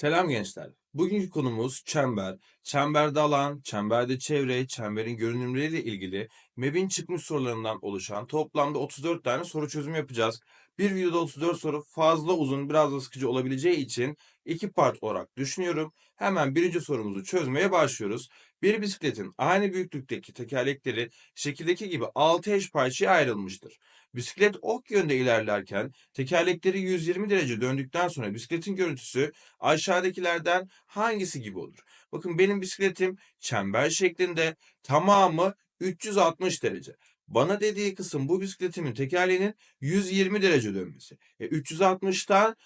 Selam gençler. Bugünkü konumuz çember. Çemberde alan, çemberde çevre, çemberin görünümleriyle ilgili MEB'in çıkmış sorularından oluşan toplamda 34 tane soru çözümü yapacağız. Bir videoda 34 soru fazla uzun, biraz da sıkıcı olabileceği için iki part olarak düşünüyorum. Hemen birinci sorumuzu çözmeye başlıyoruz. Bir bisikletin aynı büyüklükteki tekerlekleri şekildeki gibi 6 eş parçaya ayrılmıştır. Bisiklet ok yönde ilerlerken tekerlekleri 120 derece döndükten sonra bisikletin görüntüsü aşağıdakilerden hangisi gibi olur? Bakın benim bisikletim çember şeklinde tamamı 360 derece. Bana dediği kısım bu bisikletimin tekerleğinin 120 derece dönmesi. E 360'tan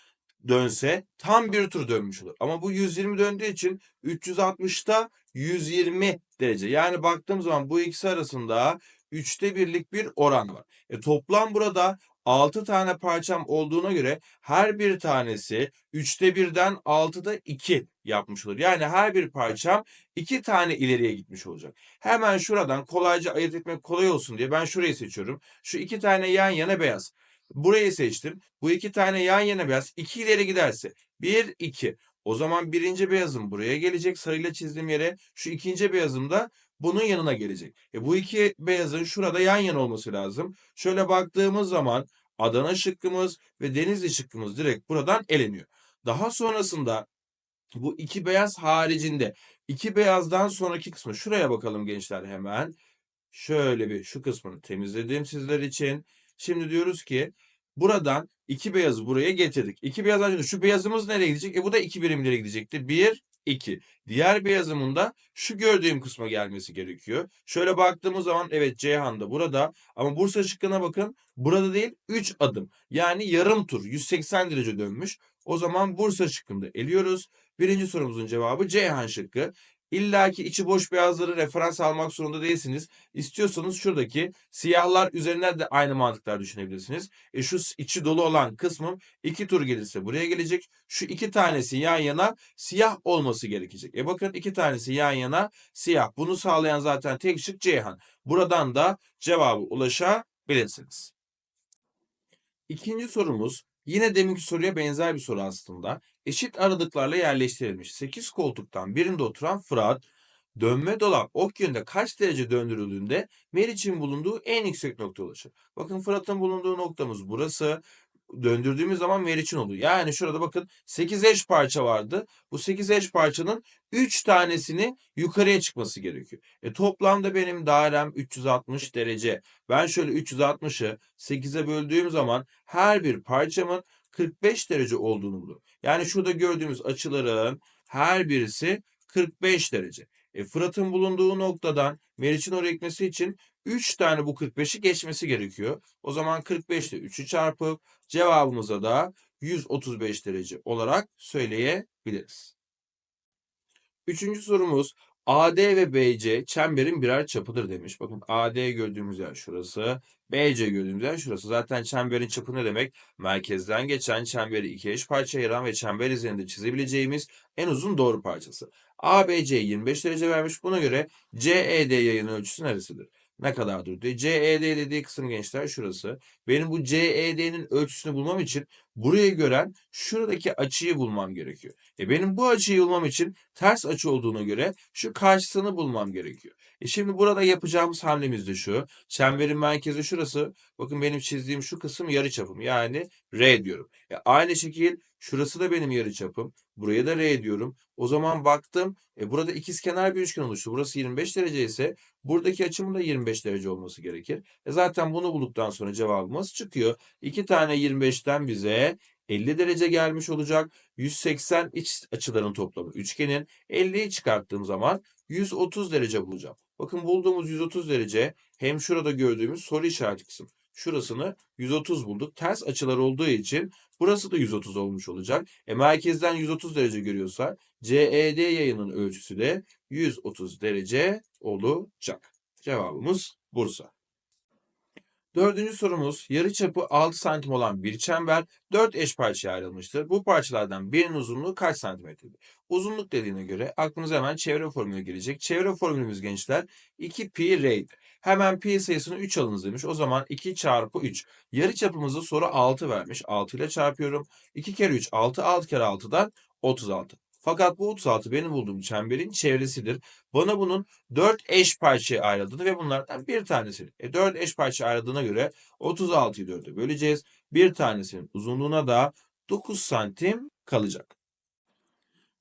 dönse tam bir tur dönmüş olur. Ama bu 120 döndüğü için 360'ta 120 derece. Yani baktığım zaman bu ikisi arasında üçte birlik bir oran var. E toplam burada 6 tane parçam olduğuna göre her bir tanesi 3'te 1'den 6'da 2 yapmış olur. Yani her bir parçam 2 tane ileriye gitmiş olacak. Hemen şuradan kolayca ayırt etmek kolay olsun diye ben şurayı seçiyorum. Şu iki tane yan yana beyaz. Burayı seçtim. Bu iki tane yan yana beyaz. 2 ileri giderse 1, 2. O zaman birinci beyazım buraya gelecek. Sarıyla çizdiğim yere şu ikinci beyazım da bunun yanına gelecek. E bu iki beyazın şurada yan yana olması lazım. Şöyle baktığımız zaman Adana şıkkımız ve Denizli şıkkımız direkt buradan eleniyor. Daha sonrasında bu iki beyaz haricinde iki beyazdan sonraki kısmı şuraya bakalım gençler hemen. Şöyle bir şu kısmını temizledim sizler için. Şimdi diyoruz ki buradan iki beyazı buraya getirdik. İki beyaz haricinde şu beyazımız nereye gidecek? E bu da iki birimlere gidecekti. Bir, 2. Diğer beyazımın da şu gördüğüm kısma gelmesi gerekiyor. Şöyle baktığımız zaman evet Ceyhan da burada ama Bursa şıkkına bakın burada değil 3 adım. Yani yarım tur 180 derece dönmüş. O zaman Bursa şıkkında eliyoruz. Birinci sorumuzun cevabı Ceyhan şıkkı. İlla ki içi boş beyazları referans almak zorunda değilsiniz. İstiyorsanız şuradaki siyahlar üzerinden de aynı mantıklar düşünebilirsiniz. E şu içi dolu olan kısmım iki tur gelirse buraya gelecek. Şu iki tanesi yan yana siyah olması gerekecek. E bakın iki tanesi yan yana siyah. Bunu sağlayan zaten tek şık Ceyhan. Buradan da cevabı ulaşabilirsiniz. İkinci sorumuz yine deminki soruya benzer bir soru aslında. Eşit aralıklarla yerleştirilmiş 8 koltuktan birinde oturan Fırat dönme dolap ok yönünde kaç derece döndürüldüğünde Meriç'in bulunduğu en yüksek nokta ulaşır. Bakın Fırat'ın bulunduğu noktamız burası. Döndürdüğümüz zaman Meriç'in oluyor. Yani şurada bakın 8 eş parça vardı. Bu 8 eş parçanın 3 tanesini yukarıya çıkması gerekiyor. E toplamda benim dairem 360 derece. Ben şöyle 360'ı 8'e böldüğüm zaman her bir parçamın 45 derece olduğunu buluyorum. Yani şurada gördüğümüz açıların her birisi 45 derece. E, Fırat'ın bulunduğu noktadan Meriç'in oraya gitmesi için 3 tane bu 45'i geçmesi gerekiyor. O zaman 45 ile 3'ü çarpıp cevabımıza da 135 derece olarak söyleyebiliriz. Üçüncü sorumuz AD ve BC çemberin birer çapıdır demiş. Bakın AD gördüğümüz yer şurası. BC gördüğümüz yer şurası. Zaten çemberin çapı ne demek? Merkezden geçen çemberi iki eş parça ayıran ve çember üzerinde çizebileceğimiz en uzun doğru parçası. ABC 25 derece vermiş. Buna göre CED yayın ölçüsü neresidir? Ne kadardır diyor. CED dediği kısım gençler şurası. Benim bu CED'nin ölçüsünü bulmam için burayı gören şuradaki açıyı bulmam gerekiyor. E benim bu açıyı bulmam için ters açı olduğuna göre şu karşısını bulmam gerekiyor. E şimdi burada yapacağımız hamlemiz de şu. Çemberin merkezi şurası. Bakın benim çizdiğim şu kısım yarıçapım. Yani R diyorum. E aynı şekil şurası da benim yarıçapım. Buraya da R diyorum. O zaman baktım. E burada ikizkenar bir üçgen oluştu. Burası 25 derece ise buradaki açımın da 25 derece olması gerekir. E zaten bunu bulduktan sonra cevabımız çıkıyor. 2 tane 25'ten bize 50 derece gelmiş olacak. 180 iç açıların toplamı üçgenin 50'yi çıkarttığım zaman 130 derece bulacağım. Bakın bulduğumuz 130 derece hem şurada gördüğümüz soru işareti kısım. Şurasını 130 bulduk. Ters açılar olduğu için burası da 130 olmuş olacak. E merkezden 130 derece görüyorsa CED yayının ölçüsü de 130 derece olacak. Cevabımız Bursa. Dördüncü sorumuz yarıçapı 6 santim olan bir çember 4 eş parçaya ayrılmıştır. Bu parçalardan birinin uzunluğu kaç santimetredir? Uzunluk dediğine göre aklınıza hemen çevre formülü gelecek. Çevre formülümüz gençler 2 pi r'dir. Hemen pi sayısını 3 alınız demiş. O zaman 2 çarpı 3. Yarıçapımızı soru 6 vermiş. 6 ile çarpıyorum. 2 kere 3 6 6 kere 6'dan 36. Fakat bu 36 benim bulduğum çemberin çevresidir. Bana bunun 4 eş parçaya ayrıldığını ve bunlardan bir tanesi. E 4 eş parçaya ayrıldığına göre 36'yı 4'e böleceğiz. Bir tanesinin uzunluğuna da 9 santim kalacak.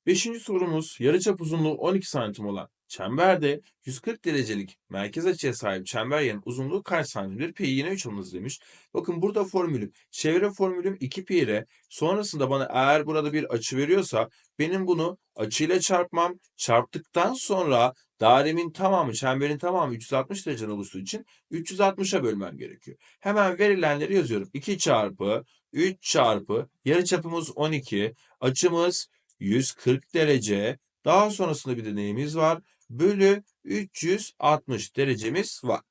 Beşinci sorumuz yarıçap uzunluğu 12 santim olan çemberde 140 derecelik merkez açıya sahip çember yayın uzunluğu kaç santimdir? Pi yine 3 alınız demiş. Bakın burada formülüm çevre formülüm 2 pi ile sonrasında bana eğer burada bir açı veriyorsa benim bunu açıyla çarpmam çarptıktan sonra dairemin tamamı çemberin tamamı 360 dereceden oluştuğu için 360'a bölmem gerekiyor. Hemen verilenleri yazıyorum. 2 çarpı 3 çarpı yarıçapımız 12 açımız 140 derece. Daha sonrasında bir de neyimiz var? Bölü 360 derecemiz var.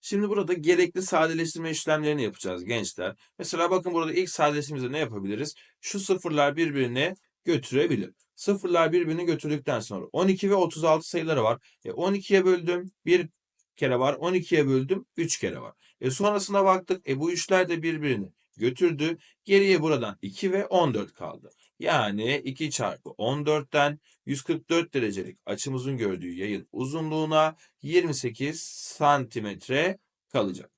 Şimdi burada gerekli sadeleştirme işlemlerini yapacağız gençler. Mesela bakın burada ilk sadeleştirmemizde ne yapabiliriz? Şu sıfırlar birbirine götürebilir. Sıfırlar birbirini götürdükten sonra 12 ve 36 sayıları var. E 12'ye böldüm 1 kere var. 12'ye böldüm 3 kere var. E sonrasına baktık. E bu üçler de birbirini götürdü. Geriye buradan 2 ve 14 kaldı. Yani 2 çarpı 14'ten 144 derecelik açımızın gördüğü yayın uzunluğuna 28 santimetre kalacak.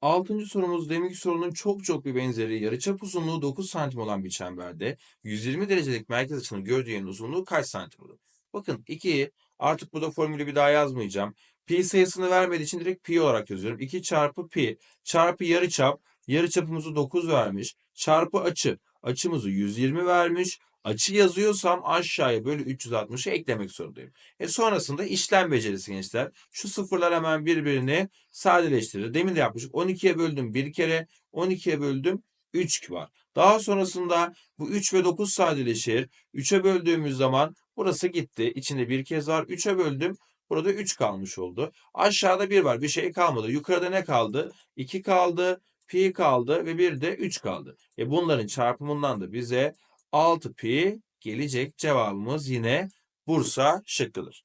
Altıncı sorumuz deminki sorunun çok çok bir benzeri yarıçap uzunluğu 9 santim olan bir çemberde 120 derecelik merkez açının gördüğü yerin uzunluğu kaç santim olur? Bakın 2'yi artık burada formülü bir daha yazmayacağım. Pi sayısını vermediği için direkt pi olarak yazıyorum. 2 çarpı pi çarpı yarıçap. Yarıçapımızı 9 vermiş. Çarpı açı. Açımızı 120 vermiş. Açı yazıyorsam aşağıya bölü 360'ı eklemek zorundayım. E sonrasında işlem becerisi gençler. Şu sıfırlar hemen birbirini sadeleştirir. Demin de yapmıştık. 12'ye böldüm bir kere. 12'ye böldüm 3 var. Daha sonrasında bu 3 ve 9 sadeleşir. 3'e böldüğümüz zaman burası gitti. İçinde bir kez var. 3'e böldüm. Burada 3 kalmış oldu. Aşağıda 1 var. Bir şey kalmadı. Yukarıda ne kaldı? 2 kaldı. Pi kaldı ve bir de 3 kaldı. E bunların çarpımından da bize 6 pi gelecek. Cevabımız yine Bursa şıkkıdır.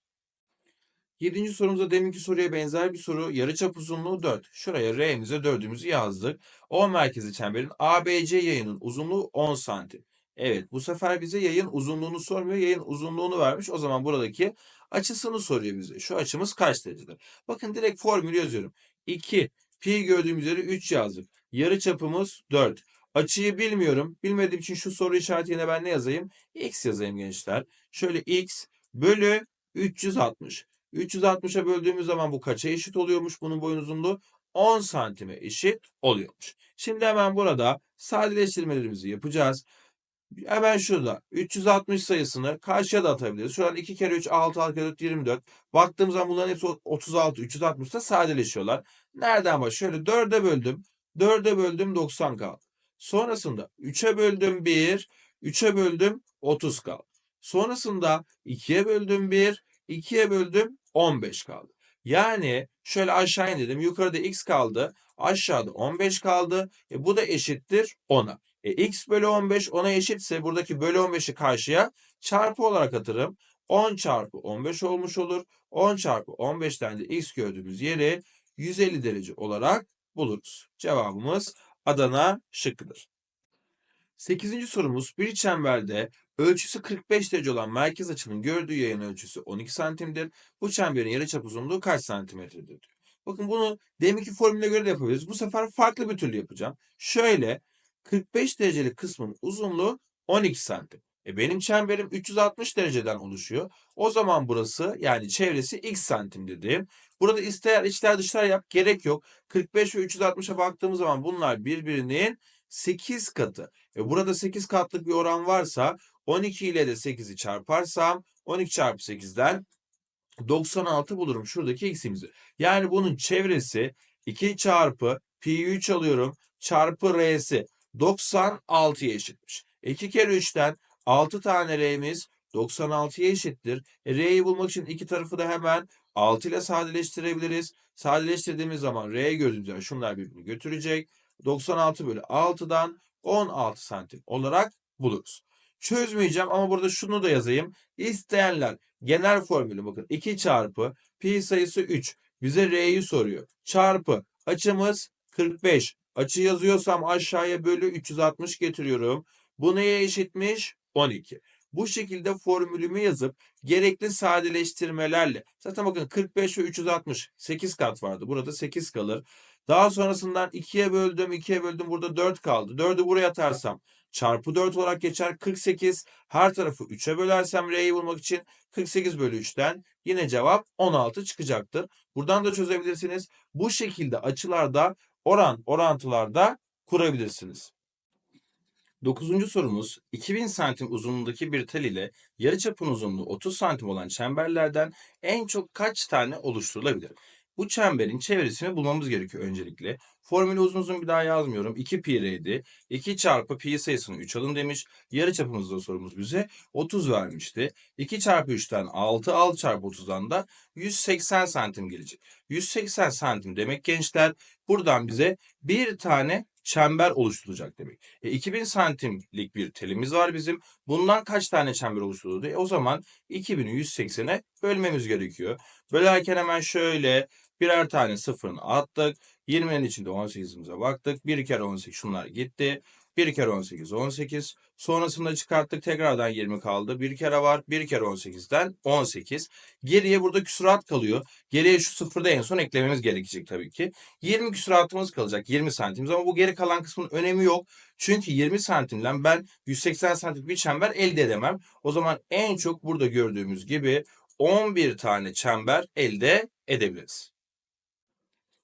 Yedinci sorumuzda deminki soruya benzer bir soru. Yarıçap uzunluğu 4. Şuraya R'mize 4'ümüzü yazdık. O merkezi çemberin ABC yayının uzunluğu 10 santim. Evet bu sefer bize yayın uzunluğunu sormuyor. Yayın uzunluğunu vermiş. O zaman buradaki açısını soruyor bize. Şu açımız kaç derecedir? Bakın direkt formülü yazıyorum. 2 pi gördüğümüz üzere 3 yazdık. Yarı çapımız 4. Açıyı bilmiyorum. Bilmediğim için şu soru işaretine ben ne yazayım? X yazayım gençler. Şöyle x bölü 360. 360'a böldüğümüz zaman bu kaça eşit oluyormuş? Bunun boyun uzunluğu 10 santime eşit oluyormuş. Şimdi hemen burada sadeleştirmelerimizi yapacağız. Hemen şurada 360 sayısını karşıya da atabiliriz. Şu an 2 kere 3 6 6 kere 4 24. Baktığımız zaman bunların hepsi 36 360'da sadeleşiyorlar. Nereden baş? Şöyle 4'e böldüm. 4'e böldüm 90 kaldı. Sonrasında 3'e böldüm 1, 3'e böldüm 30 kaldı. Sonrasında 2'ye böldüm 1, 2'ye böldüm 15 kaldı. Yani şöyle aşağı indirdim. Yukarıda x kaldı. Aşağıda 15 kaldı. E bu da eşittir 10'a. E x bölü 15 10'a eşitse buradaki bölü 15'i karşıya çarpı olarak atarım. 10 çarpı 15 olmuş olur. 10 çarpı 15'ten de x gördüğümüz yeri 150 derece olarak buluruz. Cevabımız Adana şıkkıdır. 8. sorumuz bir çemberde ölçüsü 45 derece olan merkez açının gördüğü yayın ölçüsü 12 santimdir. Bu çemberin yarıçap uzunluğu kaç santimetredir diyor. Bakın bunu deminki formüle göre de yapabiliriz. Bu sefer farklı bir türlü yapacağım. Şöyle 45 derecelik kısmın uzunluğu 12 santim. E benim çemberim 360 dereceden oluşuyor. O zaman burası yani çevresi x santim dedim. Burada ister içler dışlar yap gerek yok. 45 ve 360'a baktığımız zaman bunlar birbirinin 8 katı. E burada 8 katlık bir oran varsa 12 ile de 8'i çarparsam 12 çarpı 8'den 96 bulurum şuradaki x'imizi. Yani bunun çevresi 2 çarpı pi 3 alıyorum çarpı r'si 96'ya eşitmiş. 2 kere 3'ten 6 tane r'miz 96'ya eşittir. E, r'yi bulmak için iki tarafı da hemen 6 ile sadeleştirebiliriz. Sadeleştirdiğimiz zaman r zaman şunlar birbirini götürecek. 96 bölü 6'dan 16 santim olarak buluruz. Çözmeyeceğim ama burada şunu da yazayım. İsteyenler genel formülü bakın 2 çarpı pi sayısı 3 bize r'yi soruyor. Çarpı açımız 45. Açı yazıyorsam aşağıya bölü 360 getiriyorum. Bu neye eşitmiş? 12. Bu şekilde formülümü yazıp gerekli sadeleştirmelerle zaten bakın 45 ve 360 8 kat vardı. Burada 8 kalır. Daha sonrasından 2'ye böldüm, 2'ye böldüm. Burada 4 kaldı. 4'ü buraya atarsam çarpı 4 olarak geçer. 48. Her tarafı 3'e bölersem R'yi bulmak için 48 bölü 3'ten yine cevap 16 çıkacaktır. Buradan da çözebilirsiniz. Bu şekilde açılarda oran orantılarda kurabilirsiniz. Dokuzuncu sorumuz 2000 santim uzunluğundaki bir tel ile yarıçapın uzunluğu 30 santim olan çemberlerden en çok kaç tane oluşturulabilir? Bu çemberin çevresini bulmamız gerekiyor öncelikle. Formülü uzun uzun bir daha yazmıyorum. 2 pi r'di. 2 çarpı pi sayısını 3 alın demiş. Yarıçapımızda sorumuz bize 30 vermişti. 2 çarpı 3'ten 6, 6 çarpı 30'dan da 180 santim gelecek. 180 santim demek gençler buradan bize bir tane çember oluşturulacak demek. E, 2000 santimlik bir telimiz var bizim. Bundan kaç tane çember oluşturuldu? E, o zaman 2000'i 180'e bölmemiz gerekiyor. Bölerken hemen şöyle birer tane sıfırını attık. 20'nin içinde 18'imize baktık. 1 kere 18 şunlar gitti. 1 kere 18 18. Sonrasında çıkarttık tekrardan 20 kaldı. Bir kere var. 1 kere 18'den 18. Geriye burada küsurat kalıyor. Geriye şu sıfırda en son eklememiz gerekecek tabii ki. 20 küsuratımız kalacak 20 santimiz ama bu geri kalan kısmın önemi yok. Çünkü 20 santimden ben 180 santim bir çember elde edemem. O zaman en çok burada gördüğümüz gibi 11 tane çember elde edebiliriz.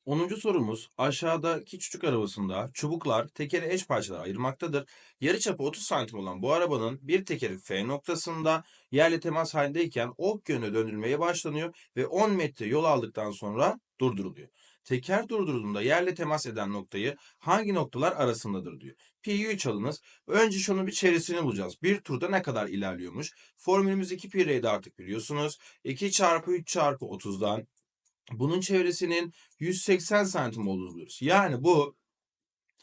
10. sorumuz aşağıdaki çocuk arabasında çubuklar tekeri eş parçalara ayırmaktadır. Yarıçapı 30 santim olan bu arabanın bir tekeri F noktasında yerle temas halindeyken ok yönüne döndürülmeye başlanıyor ve 10 metre yol aldıktan sonra durduruluyor. Teker durdurulduğunda yerle temas eden noktayı hangi noktalar arasındadır diyor. Pi'yi 3 alınız. Önce şunun bir çevresini bulacağız. Bir turda ne kadar ilerliyormuş? Formülümüz 2 pi r'de artık biliyorsunuz. 2 çarpı 3 çarpı 30'dan bunun çevresinin 180 santim olduğunu buluyoruz. Yani bu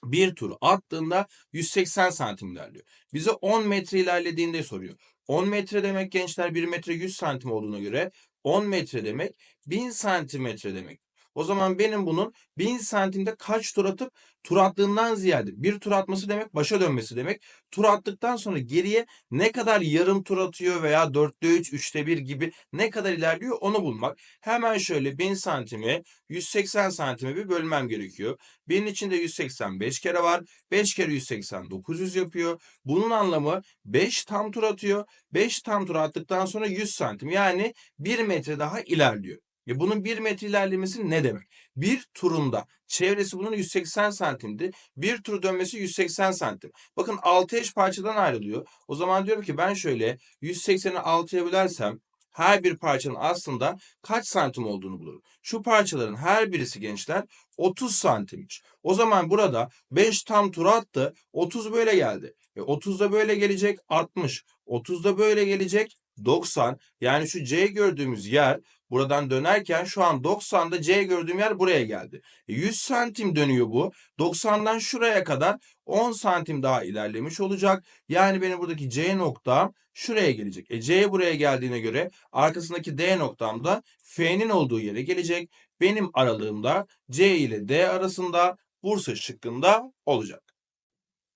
bir tur attığında 180 santim ilerliyor. Bize 10 metre ilerlediğinde soruyor. 10 metre demek gençler 1 metre 100 santim olduğuna göre 10 metre demek 1000 santimetre demek. O zaman benim bunun 1000 santimde kaç tur atıp tur attığından ziyade bir tur atması demek başa dönmesi demek. Tur attıktan sonra geriye ne kadar yarım tur atıyor veya 4'te 3, 3'te 1 gibi ne kadar ilerliyor onu bulmak. Hemen şöyle 1000 santimi 180 santime bir bölmem gerekiyor. 1000'in içinde 185 kere var. 5 kere 180 900 yapıyor. Bunun anlamı 5 tam tur atıyor. 5 tam tur attıktan sonra 100 santim yani 1 metre daha ilerliyor. Ya bunun 1 metre ilerlemesi ne demek? Bir turunda çevresi bunun 180 santimdi. Bir tur dönmesi 180 santim. Bakın 6 eş parçadan ayrılıyor. O zaman diyorum ki ben şöyle 180'i 6'ya bölersem her bir parçanın aslında kaç santim olduğunu bulurum. Şu parçaların her birisi gençler 30 santimmiş. O zaman burada 5 tam tur attı. 30 böyle geldi. E 30 da böyle gelecek 60. 30 da böyle gelecek 90. Yani şu C gördüğümüz yer buradan dönerken şu an 90'da C gördüğüm yer buraya geldi. E 100 santim dönüyor bu. 90'dan şuraya kadar 10 santim daha ilerlemiş olacak. Yani benim buradaki C noktam şuraya gelecek. E C buraya geldiğine göre arkasındaki D noktam da F'nin olduğu yere gelecek. Benim aralığımda C ile D arasında Bursa şıkkında olacak.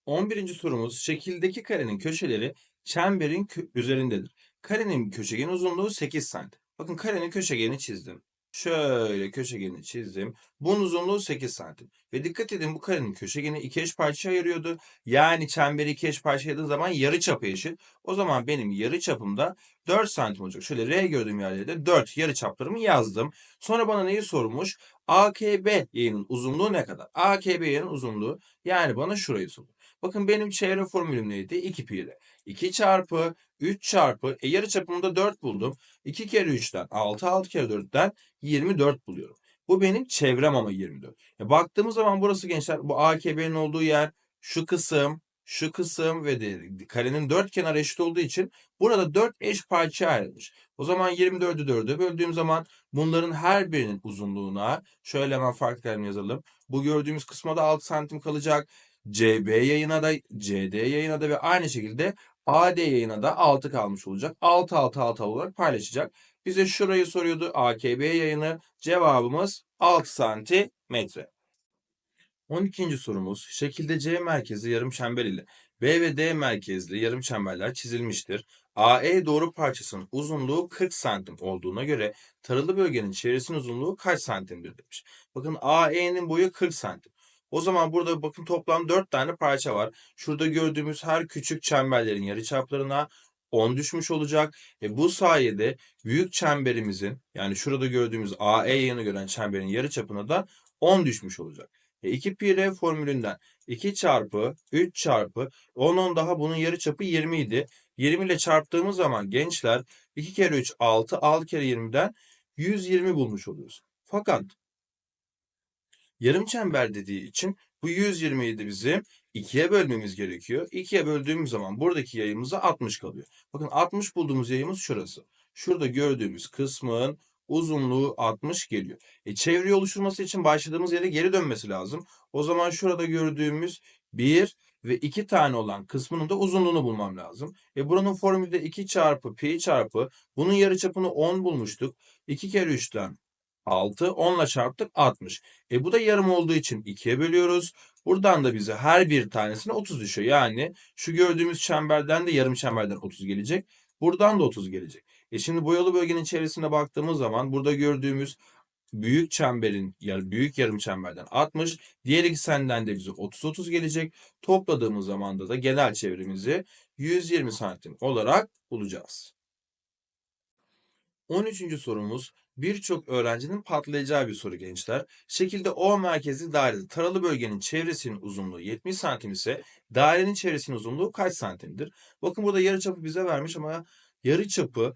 11. sorumuz şekildeki karenin köşeleri çemberin kö- üzerindedir. Karenin köşegen uzunluğu 8 santim. Bakın karenin köşegeni çizdim. Şöyle köşegeni çizdim. Bunun uzunluğu 8 santim. Ve dikkat edin bu karenin köşegeni iki eş parçaya ayırıyordu. Yani çemberi iki eş parçaya ayırdığım zaman yarı çapı eşit. O zaman benim yarı çapım da 4 santim olacak. Şöyle R gördüğüm yerlere de 4 yarı çaplarımı yazdım. Sonra bana neyi sormuş? AKB yayının uzunluğu ne kadar? AKB yayının uzunluğu yani bana şurayı sordu. Bakın benim çevre formülüm neydi? 2 pi r. 2 çarpı 3 çarpı e, yarı çapımda 4 buldum. 2 kere 3'ten 6 6 kere 4'ten 24 buluyorum. Bu benim çevrem ama 24. E, baktığımız zaman burası gençler bu AKB'nin olduğu yer şu kısım şu kısım ve de karenin dört kenar eşit olduğu için burada 4 eş parçaya ayrılmış. O zaman 24'ü 4'e böldüğüm zaman bunların her birinin uzunluğuna şöyle hemen farklı kalem yazalım. Bu gördüğümüz kısma da 6 santim kalacak. CB yayına da CD yayına da ve aynı şekilde AD yayına da 6 kalmış olacak. 6 6 6 olarak paylaşacak. Bize şurayı soruyordu. AKB yayını cevabımız 6 santimetre. 12. sorumuz şekilde C merkezi yarım çember ile B ve D merkezli yarım çemberler çizilmiştir. AE doğru parçasının uzunluğu 40 santim olduğuna göre taralı bölgenin çevresinin uzunluğu kaç santimdir demiş. Bakın AE'nin boyu 40 santim. O zaman burada bakın toplam 4 tane parça var. Şurada gördüğümüz her küçük çemberlerin yarıçaplarına 10 düşmüş olacak. E bu sayede büyük çemberimizin yani şurada gördüğümüz AE yayını gören çemberin yarıçapına da 10 düşmüş olacak. E 2 pi formülünden 2 çarpı 3 çarpı 10 10 daha bunun yarıçapı 20 idi. 20 ile çarptığımız zaman gençler 2 kere 3 6 6 kere 20'den 120 bulmuş oluyoruz. Fakat yarım çember dediği için bu 120'yi de bizim 2'ye bölmemiz gerekiyor. 2'ye böldüğümüz zaman buradaki yayımıza 60 kalıyor. Bakın 60 bulduğumuz yayımız şurası. Şurada gördüğümüz kısmın uzunluğu 60 geliyor. E, çevreyi oluşturması için başladığımız yere geri dönmesi lazım. O zaman şurada gördüğümüz 1 ve 2 tane olan kısmının da uzunluğunu bulmam lazım. E buranın formülü de 2 çarpı pi çarpı bunun yarıçapını 10 bulmuştuk. 2 kere 3'ten 6, 10 ile çarptık 60. E bu da yarım olduğu için 2'ye bölüyoruz. Buradan da bize her bir tanesine 30 düşüyor. Yani şu gördüğümüz çemberden de yarım çemberden 30 gelecek. Buradan da 30 gelecek. E şimdi boyalı bölgenin çevresine baktığımız zaman burada gördüğümüz büyük çemberin yani büyük yarım çemberden 60, diğer ikisinden de bize 30-30 gelecek. Topladığımız zaman da genel çevremizi 120 santim olarak bulacağız. 13. sorumuz birçok öğrencinin patlayacağı bir soru gençler. Şekilde O merkezli dairede taralı bölgenin çevresinin uzunluğu 70 santim ise dairenin çevresinin uzunluğu kaç santimdir? Bakın burada yarıçapı bize vermiş ama yarıçapı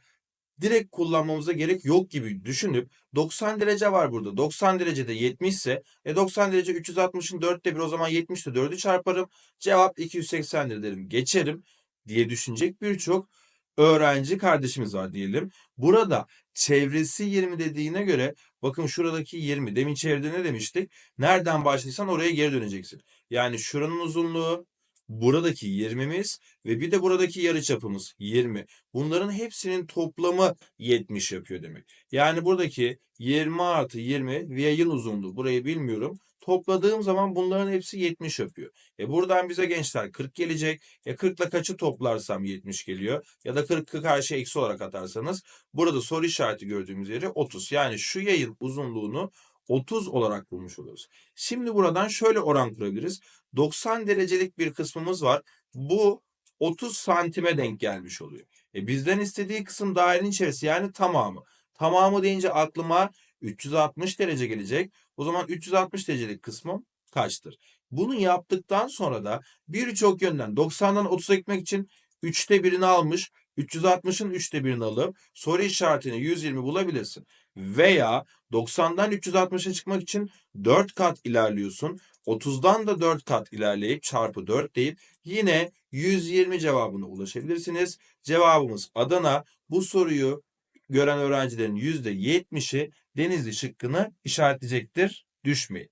direkt kullanmamıza gerek yok gibi düşünüp 90 derece var burada. 90 derecede 70 ise e 90 derece 360'ın 4'te 1 o zaman 70 ile 4'ü çarparım. Cevap 280'dir derim. Geçerim diye düşünecek birçok öğrenci kardeşimiz var diyelim. Burada çevresi 20 dediğine göre bakın şuradaki 20. Demin çevrede ne demiştik? Nereden başladıysan oraya geri döneceksin. Yani şuranın uzunluğu buradaki 20'miz ve bir de buradaki yarıçapımız 20. Bunların hepsinin toplamı 70 yapıyor demek. Yani buradaki 20 artı 20 ve yayın uzunluğu burayı bilmiyorum. Topladığım zaman bunların hepsi 70 yapıyor. E buradan bize gençler 40 gelecek. E 40 ile kaçı toplarsam 70 geliyor. Ya da 40'ı karşı eksi olarak atarsanız burada soru işareti gördüğümüz yeri 30. Yani şu yayın uzunluğunu 30 olarak bulmuş oluyoruz. Şimdi buradan şöyle oran kurabiliriz. 90 derecelik bir kısmımız var. Bu 30 santime denk gelmiş oluyor. E bizden istediği kısım dairenin içerisi yani tamamı. Tamamı deyince aklıma 360 derece gelecek. O zaman 360 derecelik kısmım kaçtır? Bunu yaptıktan sonra da birçok yönden 90'dan 30'a gitmek için 3'te 1'ini almış. 360'ın 3'te 1'ini alıp soru işaretini 120 bulabilirsin. Veya 90'dan 360'a çıkmak için 4 kat ilerliyorsun. 30'dan da 4 kat ilerleyip çarpı 4 deyip yine 120 cevabına ulaşabilirsiniz. Cevabımız Adana. Bu soruyu gören öğrencilerin %70'i Denizli şıkkını işaretleyecektir. Düşmeyin.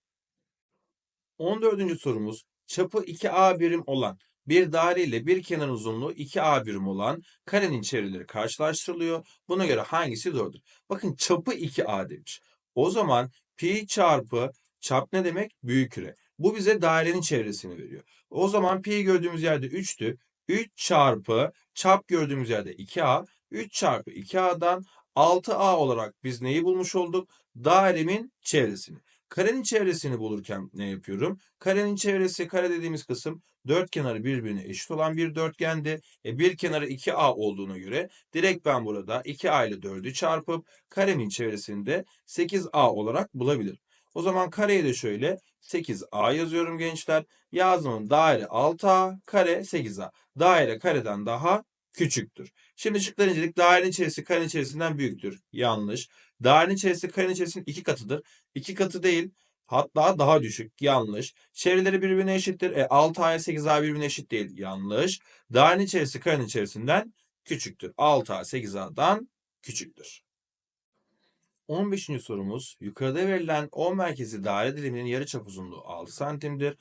14. sorumuz çapı 2A birim olan bir daire ile bir kenar uzunluğu 2A birim olan karenin çevreleri karşılaştırılıyor. Buna göre hangisi doğrudur? Bakın çapı 2A demiş. O zaman pi çarpı çap ne demek? Büyük küre. Bu bize dairenin çevresini veriyor. O zaman pi gördüğümüz yerde 3'tü. 3 çarpı çap gördüğümüz yerde 2A. 3 çarpı 2A'dan 6A olarak biz neyi bulmuş olduk? Dairemin çevresini. Karenin çevresini bulurken ne yapıyorum? Karenin çevresi kare dediğimiz kısım dört kenarı birbirine eşit olan bir dörtgendi. E bir kenarı 2A olduğuna göre direkt ben burada 2A ile 4'ü çarpıp karemin çevresini de 8A olarak bulabilirim. O zaman kareye de şöyle 8A yazıyorum gençler. Yazdığım daire 6A, kare 8A. Daire kareden daha küçüktür. Şimdi şıkları inceledik. Dairenin içerisi karenin içerisinden büyüktür. Yanlış. Dairenin içerisi karenin içerisinin iki katıdır. İki katı değil. Hatta daha düşük. Yanlış. Çevreleri birbirine eşittir. E, 6A 8A birbirine eşit değil. Yanlış. Dairenin içerisi karenin içerisinden küçüktür. 6A 8A'dan küçüktür. 15. sorumuz yukarıda verilen O merkezi daire diliminin yarıçap uzunluğu 6 santimdir.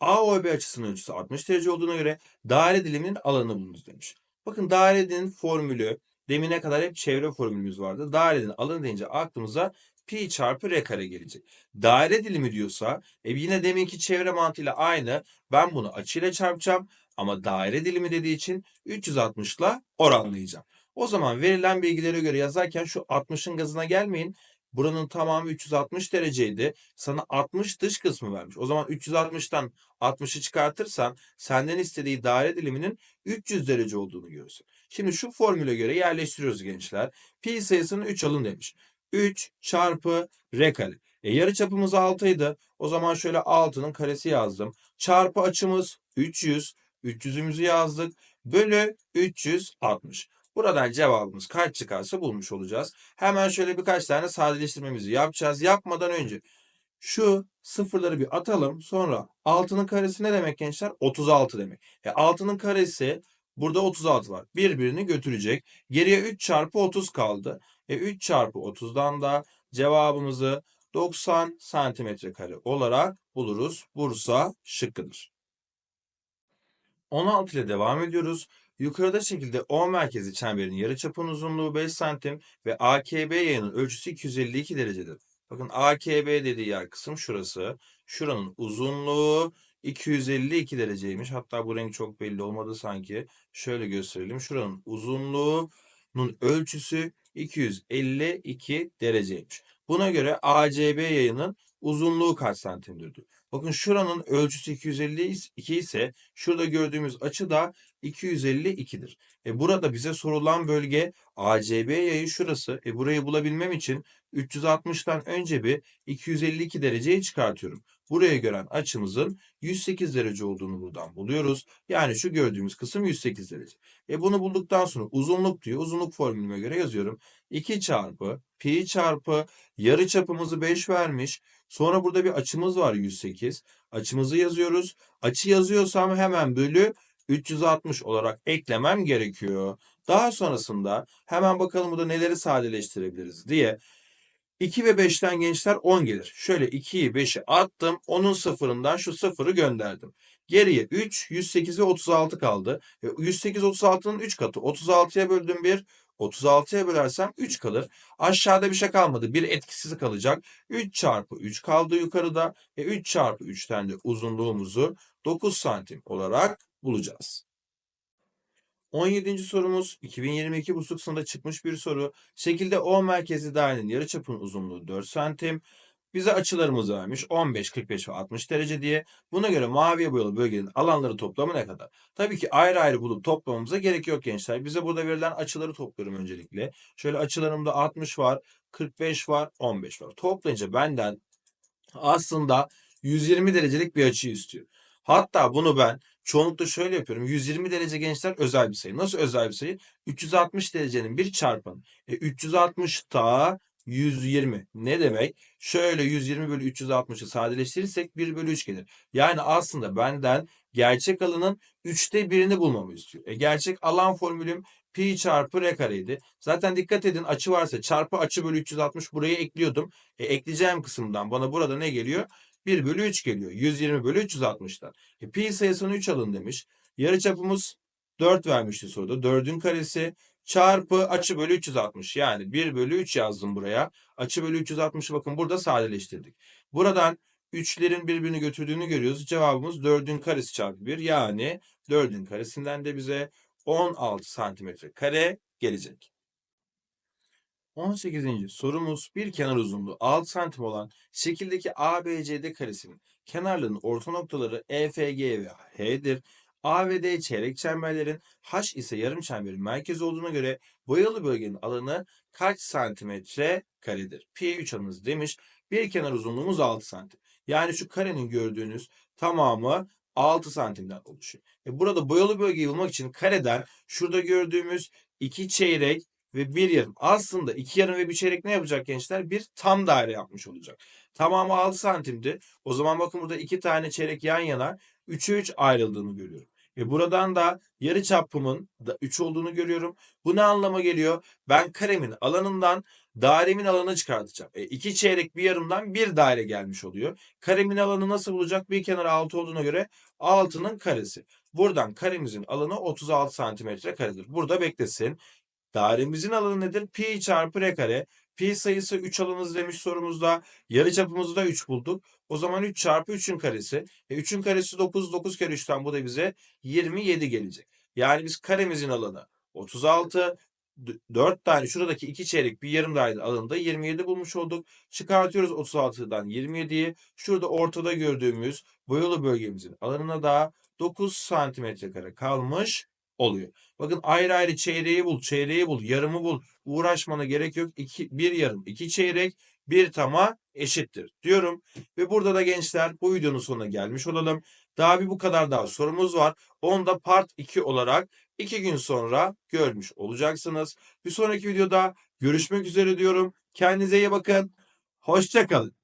AOB açısının ölçüsü 60 derece olduğuna göre daire diliminin alanını bulunuz demiş. Bakın dairenin formülü demine kadar hep çevre formülümüz vardı. Dairenin alanı deyince aklımıza pi çarpı r kare gelecek. Daire dilimi diyorsa e yine deminki çevre mantığıyla aynı. Ben bunu açıyla çarpacağım ama daire dilimi dediği için 360 ile oranlayacağım. O zaman verilen bilgilere göre yazarken şu 60'ın gazına gelmeyin. Buranın tamamı 360 dereceydi. Sana 60 dış kısmı vermiş. O zaman 360'tan 60'ı çıkartırsan senden istediği daire diliminin 300 derece olduğunu görürsün. Şimdi şu formüle göre yerleştiriyoruz gençler. Pi sayısını 3 alın demiş. 3 çarpı r kare. E yarı çapımız 6 idi. O zaman şöyle 6'nın karesi yazdım. Çarpı açımız 300. 300'ümüzü yazdık. Bölü 360. Buradan cevabımız kaç çıkarsa bulmuş olacağız. Hemen şöyle birkaç tane sadeleştirmemizi yapacağız. Yapmadan önce şu sıfırları bir atalım. Sonra 6'nın karesi ne demek gençler? 36 demek. E 6'nın karesi burada 36 var. Birbirini götürecek. Geriye 3 çarpı 30 kaldı. E 3 çarpı 30'dan da cevabımızı 90 santimetre kare olarak buluruz. Bursa şıkkıdır. 16 ile devam ediyoruz. Yukarıda şekilde O merkezi çemberin yarıçapının uzunluğu 5 santim ve AKB yayının ölçüsü 252 derecedir. Bakın AKB dediği yer kısım şurası. Şuranın uzunluğu 252 dereceymiş. Hatta bu renk çok belli olmadı sanki. Şöyle gösterelim. Şuranın uzunluğunun ölçüsü 252 dereceymiş. Buna göre ACB yayının uzunluğu kaç santimdir? Bakın şuranın ölçüsü 252 ise şurada gördüğümüz açı da 252'dir. E burada bize sorulan bölge ACB yayı şurası. E burayı bulabilmem için 360'tan önce bir 252 dereceyi çıkartıyorum. Buraya gören açımızın 108 derece olduğunu buradan buluyoruz. Yani şu gördüğümüz kısım 108 derece. E bunu bulduktan sonra uzunluk diyor. Uzunluk formülüme göre yazıyorum. 2 çarpı pi çarpı yarı çapımızı 5 vermiş. Sonra burada bir açımız var 108. Açımızı yazıyoruz. Açı yazıyorsam hemen bölü 360 olarak eklemem gerekiyor. Daha sonrasında hemen bakalım burada neleri sadeleştirebiliriz diye 2 ve 5'ten gençler 10 gelir. Şöyle 2'yi 5'i attım. Onun sıfırından şu sıfırı gönderdim. Geriye 3, 108 ve 36 kaldı. E, 108 36'nın 3 katı. 36'ya böldüm 1. 36'ya bölersem 3 kalır. Aşağıda bir şey kalmadı. Bir etkisiz kalacak. 3 çarpı 3 kaldı yukarıda. E 3 çarpı 3'ten de uzunluğumuzu 9 santim olarak bulacağız. 17. sorumuz 2022 busluk sınavında çıkmış bir soru. Şekilde O merkezi dairenin yarıçapının uzunluğu 4 santim. Bize açılarımız vermiş 15, 45 ve 60 derece diye. Buna göre maviye boyalı bölgenin alanları toplamı ne kadar? Tabii ki ayrı ayrı bulup toplamamıza gerek yok gençler. Bize burada verilen açıları topluyorum öncelikle. Şöyle açılarımda 60 var, 45 var, 15 var. Toplayınca benden aslında 120 derecelik bir açı istiyor. Hatta bunu ben çoğunlukla şöyle yapıyorum. 120 derece gençler özel bir sayı. Nasıl özel bir sayı? 360 derecenin bir çarpanı. E 360 da 120. Ne demek? Şöyle 120 bölü 360'ı sadeleştirirsek 1 bölü 3 gelir. Yani aslında benden gerçek alanın 3'te birini bulmamı istiyor. E gerçek alan formülüm pi çarpı r kareydi. Zaten dikkat edin açı varsa çarpı açı bölü 360 buraya ekliyordum. E ekleyeceğim kısımdan bana burada ne geliyor? 1 bölü 3 geliyor. 120 bölü 360'dan. E, pi sayısını 3 alın demiş. Yarıçapımız 4 vermişti soruda. 4'ün karesi çarpı açı bölü 360. Yani 1 bölü 3 yazdım buraya. Açı bölü 360'ı bakın burada sadeleştirdik. Buradan 3'lerin birbirini götürdüğünü görüyoruz. Cevabımız 4'ün karesi çarpı 1. Yani 4'ün karesinden de bize 16 santimetre kare gelecek. 18. sorumuz bir kenar uzunluğu 6 santim olan şekildeki ABCD karesinin kenarlarının orta noktaları EFG ve H'dir. A ve D çeyrek çemberlerin H ise yarım çemberin merkezi olduğuna göre boyalı bölgenin alanı kaç santimetre karedir? Pi 3 alınız demiş. Bir kenar uzunluğumuz 6 santim. Yani şu karenin gördüğünüz tamamı 6 santimden oluşuyor. E burada boyalı bölgeyi bulmak için kareden şurada gördüğümüz iki çeyrek ve bir yarım. Aslında iki yarım ve bir çeyrek ne yapacak gençler? Bir tam daire yapmış olacak. Tamamı 6 santimdi. O zaman bakın burada iki tane çeyrek yan yana 3'e 3 ayrıldığını görüyorum. Ve buradan da yarı çapımın da 3 olduğunu görüyorum. Bu ne anlama geliyor? Ben karemin alanından dairemin alanını çıkartacağım. E, iki çeyrek bir yarımdan bir daire gelmiş oluyor. Karemin alanı nasıl bulacak? Bir kenar 6 olduğuna göre 6'nın karesi. Buradan karemizin alanı 36 santimetre karedir. Burada beklesin. Dairemizin alanı nedir? Pi çarpı r kare. Pi sayısı 3 alınız demiş sorumuzda. Yarıçapımızı da 3 bulduk. O zaman 3 çarpı 3'ün karesi. E 3'ün karesi 9. 9 kere 3'ten bu da bize 27 gelecek. Yani biz karemizin alanı 36. 4 tane şuradaki 2 çeyrek bir yarım daire alanında 27 bulmuş olduk. Çıkartıyoruz 36'dan 27'yi. Şurada ortada gördüğümüz boyalı bölgemizin alanına da 9 santimetre kare kalmış oluyor. Bakın ayrı ayrı çeyreği bul, çeyreği bul, yarımı bul. Uğraşmana gerek yok. İki, bir yarım, iki çeyrek, bir tama eşittir diyorum. Ve burada da gençler bu videonun sonuna gelmiş olalım. Daha bir bu kadar daha sorumuz var. Onu da part 2 olarak 2 gün sonra görmüş olacaksınız. Bir sonraki videoda görüşmek üzere diyorum. Kendinize iyi bakın. Hoşçakalın.